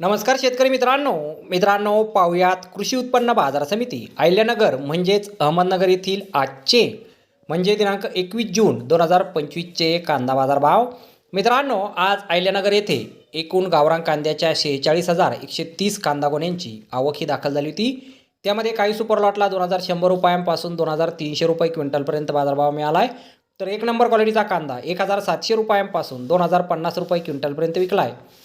नमस्कार शेतकरी मित्रांनो. मित्रांनो पाहुयात कृषी उत्पन्न बाजार समिती अहिल्यानगर म्हणजेच अहमदनगर येथील आजचे म्हणजे दिनांक एकवीस जून दोन हजार पंचवीसचे कांदा बाजार भाव मित्रांनो आज अहिल्यानगर येथे एकूण गावरान कांद्याच्या शेहेचाळीस हजार एकशे तीस कांदा गोण्यांची आवक ही दाखल झाली होती. त्यामध्ये काही सुपर लॉटला दोन हजार शंभर रुपयांपासून दोन हजार तीनशे रुपये क्विंटलपर्यंत बाजारभाव मिळाला आहे तर एक नंबर क्वालिटीचा कांदा एक हजार सातशे रुपयांपासून दोन हजार पन्नास रुपये क्विंटलपर्यंत विकला आहे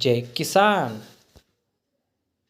जय किसान।